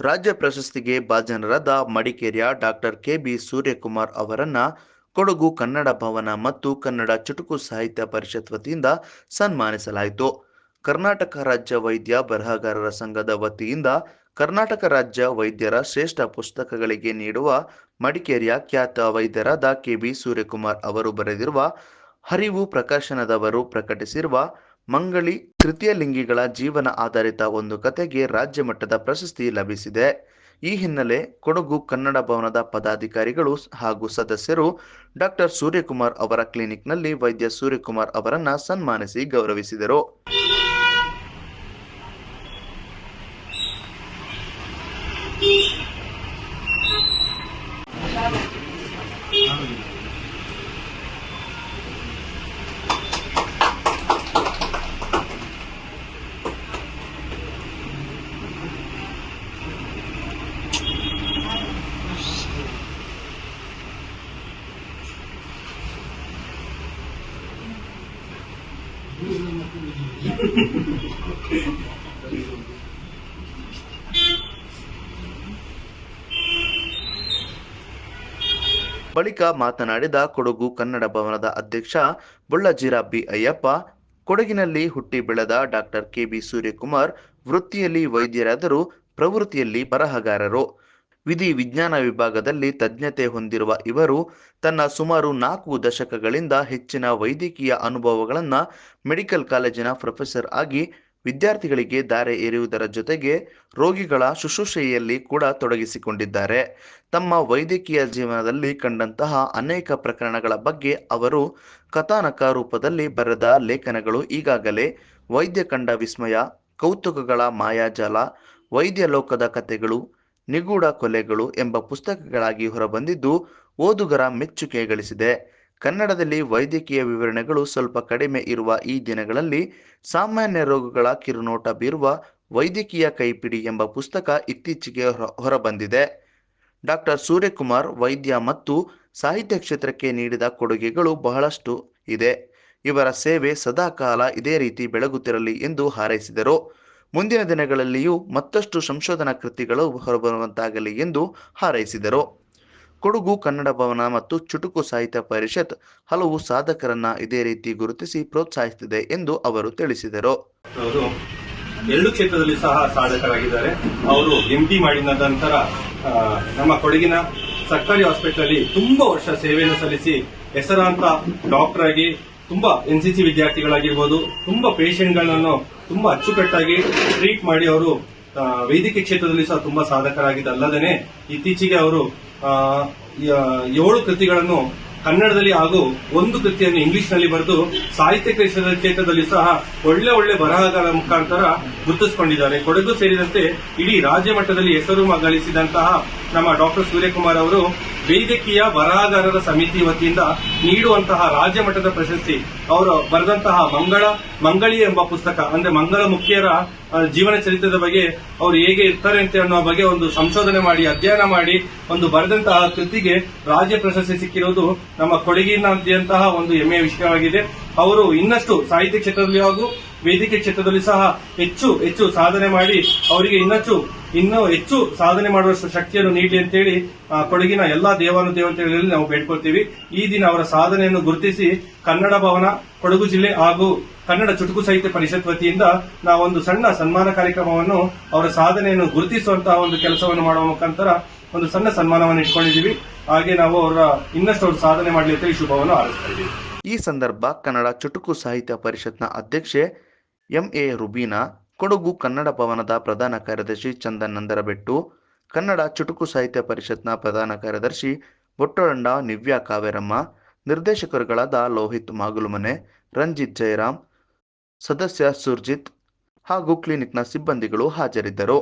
ರಾಜ್ಯ ಪ್ರಶಸ್ತಿಗೆ ಭಾಜನರಾದ ಮಡಿಕೇರಿಯ ಡಾಕ್ಟರ್ ಕೆಬಿ ಸೂರ್ಯಕುಮಾರ್ ಅವರನ್ನ ಕೊಡಗು ಕನ್ನಡ ಭವನ ಮತ್ತು ಕನ್ನಡ ಚುಟುಕು ಸಾಹಿತ್ಯ ಪರಿಷತ್ ವತಿಯಿಂದ ಸನ್ಮಾನಿಸಲಾಯಿತು. ಕರ್ನಾಟಕ ರಾಜ್ಯ ವೈದ್ಯ ಬರಹಗಾರರ ಸಂಘದ ವತಿಯಿಂದ ಕರ್ನಾಟಕ ರಾಜ್ಯ ವೈದ್ಯರ ಶ್ರೇಷ್ಠ ಪುಸ್ತಕಗಳಿಗೆ ನೀಡುವ ಮಡಿಕೇರಿಯ ಖ್ಯಾತ ವೈದ್ಯರಾದ ಕೆಬಿ ಸೂರ್ಯಕುಮಾರ್ ಅವರು ಬರೆದಿರುವ ಹರಿವು ಪ್ರಕಾಶನದವರು ಪ್ರಕಟಿಸಿರುವ ಮಂಗಳಿ ತೃತೀಯ ಲಿಂಗಿಗಳ ಜೀವನ ಆಧಾರಿತ ಒಂದು ಕಥೆಗೆ ರಾಜ್ಯ ಮಟ್ಟದ ಪ್ರಶಸ್ತಿ ಲಭಿಸಿದೆ. ಈ ಹಿನ್ನೆಲೆ ಕೊಡಗು ಕನ್ನಡ ಭವನದ ಪದಾಧಿಕಾರಿಗಳು ಹಾಗೂ ಸದಸ್ಯರು ಡಾಕ್ಟರ್ ಸೂರ್ಯಕುಮಾರ್ ಅವರ ಕ್ಲಿನಿಕ್ನಲ್ಲಿ ವೈದ್ಯ ಸೂರ್ಯಕುಮಾರ್ ಅವರನ್ನ ಸನ್ಮಾನಿಸಿ ಗೌರವಿಸಿದರು. ಬಳಿಕ ಮಾತನಾಡಿದ ಕೊಡಗು ಕನ್ನಡ ಭವನದ ಅಧ್ಯಕ್ಷ ಬುಳ್ಳಜೀರಾ ಬಿ ಅಯ್ಯಪ್ಪ, ಕೊಡಗಿನಲ್ಲಿ ಹುಟ್ಟಿ ಬೆಳೆದ ಡಾಕ್ಟರ್ ಕೆಬಿ ಸೂರ್ಯಕುಮಾರ್, ವೃತ್ತಿಯಲ್ಲಿ ವೈದ್ಯರಾದರೂ ಪ್ರವೃತ್ತಿಯಲ್ಲಿ ಬರಹಗಾರರು. ವಿಧಿ ವಿಜ್ಞಾನ ವಿಭಾಗದಲ್ಲಿ ತಜ್ಞತೆ ಹೊಂದಿರುವ ಇವರು ತನ್ನ ಸುಮಾರು ನಾಲ್ಕು ದಶಕಗಳಿಂದ ಹೆಚ್ಚಿನ ವೈದ್ಯಕೀಯ ಅನುಭವಗಳನ್ನು ಮೆಡಿಕಲ್ ಕಾಲೇಜಿನ ಪ್ರೊಫೆಸರ್ ಆಗಿ ವಿದ್ಯಾರ್ಥಿಗಳಿಗೆ ದಾರೆ ಎರೆಯುವುದರ ಜೊತೆಗೆ ರೋಗಿಗಳ ಶುಶ್ರೂಷೆಯಲ್ಲಿ ಕೂಡ ತೊಡಗಿಸಿಕೊಂಡಿದ್ದಾರೆ. ತಮ್ಮ ವೈದ್ಯಕೀಯ ಜೀವನದಲ್ಲಿ ಕಂಡಂತಹ ಅನೇಕ ಪ್ರಕರಣಗಳ ಬಗ್ಗೆ ಅವರು ಕಥಾನಕ ರೂಪದಲ್ಲಿ ಬರೆದ ಲೇಖನಗಳು ಈಗಾಗಲೇ ವೈದ್ಯ ಕಂಡ ವಿಸ್ಮಯ, ಕೌತುಕಗಳ ಮಾಯಾಜಾಲ, ವೈದ್ಯ ಲೋಕದ ಕಥೆಗಳು ನಿಗೂಢ ಕೊಲೆಗಳು ಎಂಬ ಪುಸ್ತಕಗಳಾಗಿ ಹೊರಬಂದಿದ್ದು ಓದುಗರ ಮೆಚ್ಚುಗೆ ಗಳಿಸಿದೆ ಕನ್ನಡದಲ್ಲಿ ವೈದ್ಯಕೀಯ ವಿವರಣೆಗಳು ಸ್ವಲ್ಪ ಕಡಿಮೆ ಇರುವ ಈ ದಿನಗಳಲ್ಲಿ ಸಾಮಾನ್ಯ ರೋಗಗಳ ಕಿರುನೋಟ ಬೀರುವ ವೈದ್ಯಕೀಯ ಕೈಪಿಡಿ ಎಂಬ ಪುಸ್ತಕ ಇತ್ತೀಚೆಗೆ ಹೊರ, ಹೊರಬಂದಿದೆ. ಡಾಕ್ಟರ್ ಸೂರ್ಯಕುಮಾರ್ ವೈದ್ಯ ಮತ್ತು ಸಾಹಿತ್ಯ ಕ್ಷೇತ್ರಕ್ಕೆ ನೀಡಿದ ಕೊಡುಗೆಗಳು ಬಹಳಷ್ಟು ಇದೆ. ಇವರ ಸೇವೆ ಸದಾಕಾಲ ಇದೇ ರೀತಿ ಬೆಳಗುತ್ತಿರಲಿ ಎಂದು ಹಾರೈಸಿದರು. ಮುಂದಿನ ದಿನಗಳಲ್ಲಿಯೂ ಮತ್ತಷ್ಟು ಸಂಶೋಧನಾ ಕೃತಿಗಳು ಹೊರಬರುವಂತಾಗಲಿ ಎಂದು ಹಾರೈಸಿದರು. ಕೊಡಗು ಕನ್ನಡ ಭವನ ಮತ್ತು ಚುಟುಕು ಸಾಹಿತ್ಯ ಪರಿಷತ್ ಹಲವು ಸಾಧಕರನ್ನ ಇದೇ ರೀತಿ ಗುರುತಿಸಿ ಪ್ರೋತ್ಸಾಹಿಸುತ್ತಿದೆ ಎಂದು ಅವರು ತಿಳಿಸಿದರು. ಎರಡು ಕ್ಷೇತ್ರದಲ್ಲಿ ಸಹ ಸಾಧಕರಾಗಿದ್ದಾರೆ. ಅವರು ಎಂ ಪಿ ಮಾಡಿದ ನಂತರ ನಮ್ಮ ಕೊಡಗಿನ ಸರ್ಕಾರಿ ಹಾಸ್ಪಿಟಲ್ ತುಂಬಾ ವರ್ಷ ಸೇವೆಯನ್ನು ಸಲ್ಲಿಸಿ ಹೆಸರಾಂತ ಡಾಕ್ಟರ್ ಆಗಿ ತುಂಬಾ ಎನ್ ಸಿ ಸಿ ವಿದ್ಯಾರ್ಥಿಗಳಾಗಿರ್ಬೋದು, ತುಂಬಾ ಪೇಷಂಟ್ಗಳನ್ನು ತುಂಬಾ ಅಚ್ಚುಕಟ್ಟಾಗಿ ಟ್ರೀಟ್ ಮಾಡಿ ಅವರು ವೈದ್ಯಕೀಯ ಕ್ಷೇತ್ರದಲ್ಲಿ ಸಹ ತುಂಬಾ ಸಾಧಕರಾಗಿದ್ದಲ್ಲದೇ ಇತ್ತೀಚೆಗೆ ಅವರು ಏಳು ಕೃತಿಗಳನ್ನು ಕನ್ನಡದಲ್ಲಿ ಹಾಗೂ ಒಂದು ಕೃತಿಯನ್ನು ಇಂಗ್ಲಿಷ್ನಲ್ಲಿ ಬರೆದು ಸಾಹಿತ್ಯ ಕ್ಷೇತ್ರದ ಕ್ಷೇತ್ರದಲ್ಲಿ ಸಹ ಒಳ್ಳೆ ಒಳ್ಳೆ ಬರಹಗಾರರ ಮುಖಾಂತರ ಗುರುತಿಸಿಕೊಂಡಿದ್ದಾರೆ. ಕೊಡಗು ಸೇರಿದಂತೆ ಇಡೀ ರಾಜ್ಯ ಮಟ್ಟದಲ್ಲಿ ಹೆಸರು ಗಳಿಸಿದಂತಹ ನಮ್ಮ ಡಾಕ್ಟರ್ ಸೂರ್ಯಕುಮಾರ್ ಅವರು ವೈದ್ಯಕೀಯ ಬರಹಗಾರರ ಸಮಿತಿ ವತಿಯಿಂದ ನೀಡುವಂತಹ ರಾಜ್ಯ ಮಟ್ಟದ ಪ್ರಶಸ್ತಿ, ಅವರು ಬರೆದಂತಹ ಮಂಗಳ ಮಂಗಳಿ ಎಂಬ ಪುಸ್ತಕ, ಅಂದ್ರೆ ಮಂಗಳ ಮುಖ್ಯರ ಜೀವನ ಚರಿತ್ರದ ಬಗ್ಗೆ ಅವರು ಹೇಗೆ ಇರ್ತಾರೆ ಅಂತ ಅನ್ನೋ ಬಗ್ಗೆ ಒಂದು ಸಂಶೋಧನೆ ಮಾಡಿ, ಅಧ್ಯಯನ ಮಾಡಿ, ಒಂದು ಬರೆದಂತಹ ಕೃತಿಗೆ ರಾಜ್ಯ ಪ್ರಶಸ್ತಿ ಸಿಕ್ಕಿರುವುದು ನಮ್ಮ ಕೊಡಗಿನಾದ್ಯಂತಹ ಒಂದು ಹೆಮ್ಮೆಯ ವಿಷಯವಾಗಿದೆ. ಅವರು ಇನ್ನಷ್ಟು ಸಾಹಿತ್ಯ ಕ್ಷೇತ್ರದಲ್ಲಿ ಹಾಗೂ ವೇದಿಕೆ ಕ್ಷೇತ್ರದಲ್ಲಿ ಸಹ ಹೆಚ್ಚು ಹೆಚ್ಚು ಸಾಧನೆ ಮಾಡಿ, ಅವರಿಗೆ ಇನ್ನಷ್ಟು ಇನ್ನೂ ಹೆಚ್ಚು ಸಾಧನೆ ಮಾಡುವಷ್ಟು ಶಕ್ತಿಯನ್ನು ನೀಡಲಿ ಅಂತೇಳಿ ಕೊಡಗಿನ ಎಲ್ಲಾ ದೇವಾನು ದೇವತೆಗಳಲ್ಲಿ ನಾವು ಬೇಡ್ಕೊಳ್ತೀವಿ. ಈ ದಿನ ಅವರ ಸಾಧನೆಯನ್ನು ಗುರುತಿಸಿ ಕನ್ನಡ ಭವನ, ಕೊಡಗು ಜಿಲ್ಲೆ ಹಾಗೂ ಕನ್ನಡ ಚುಟುಕು ಸಾಹಿತ್ಯ ಪರಿಷತ್ ವತಿಯಿಂದ ನಾವೊಂದು ಸಣ್ಣ ಸನ್ಮಾನ ಕಾರ್ಯಕ್ರಮವನ್ನು, ಅವರ ಸಾಧನೆಯನ್ನು ಗುರುತಿಸುವಂತಹ ಒಂದು ಕೆಲಸವನ್ನು ಮಾಡುವ ಮುಖಾಂತರ ಒಂದು ಸಣ್ಣ ಸನ್ಮಾನವನ್ನು ಇಟ್ಕೊಂಡಿದ್ದೀವಿ. ಹಾಗೆ ನಾವು ಅವರ ಇನ್ನಷ್ಟು ಅವರು ಸಾಧನೆ ಮಾಡಲಿ ಅಂತ ಈ ಶುಭವನ್ನು ಹಾರೈಸ್ತಾ ಇದ್ದೀವಿ. ಈ ಸಂದರ್ಭ ಕನ್ನಡ ಚುಟುಕು ಸಾಹಿತ್ಯ ಪರಿಷತ್ನ ಅಧ್ಯಕ್ಷೆ ಎಂಎ ರುಬೀನಾ ಕೊಡಗು ಕನ್ನಡ ಭವನದ ಪ್ರಧಾನ ಕಾರ್ಯದರ್ಶಿ ಚಂದನ್ ನಂದರಬೆಟ್ಟು ಕನ್ನಡ ಚುಟುಕು ಸಾಹಿತ್ಯ ಪರಿಷತ್ನ ಪ್ರಧಾನ ಕಾರ್ಯದರ್ಶಿ ಬೊಟ್ಟರಂಡ ನಿವ್ಯಾ ಕಾವೇರಮ್ಮ, ನಿರ್ದೇಶಕರುಗಳಾದ ಲೋಹಿತ್ ಮಾಗುಲುಮನೆ, ರಂಜಿತ್ ಜಯರಾಮ್, ಸದಸ್ಯ ಸುರ್ಜಿತ್ ಹಾಗೂ ಕ್ಲಿನಿಕ್ನ ಸಿಬ್ಬಂದಿಗಳು ಹಾಜರಿದ್ದರು.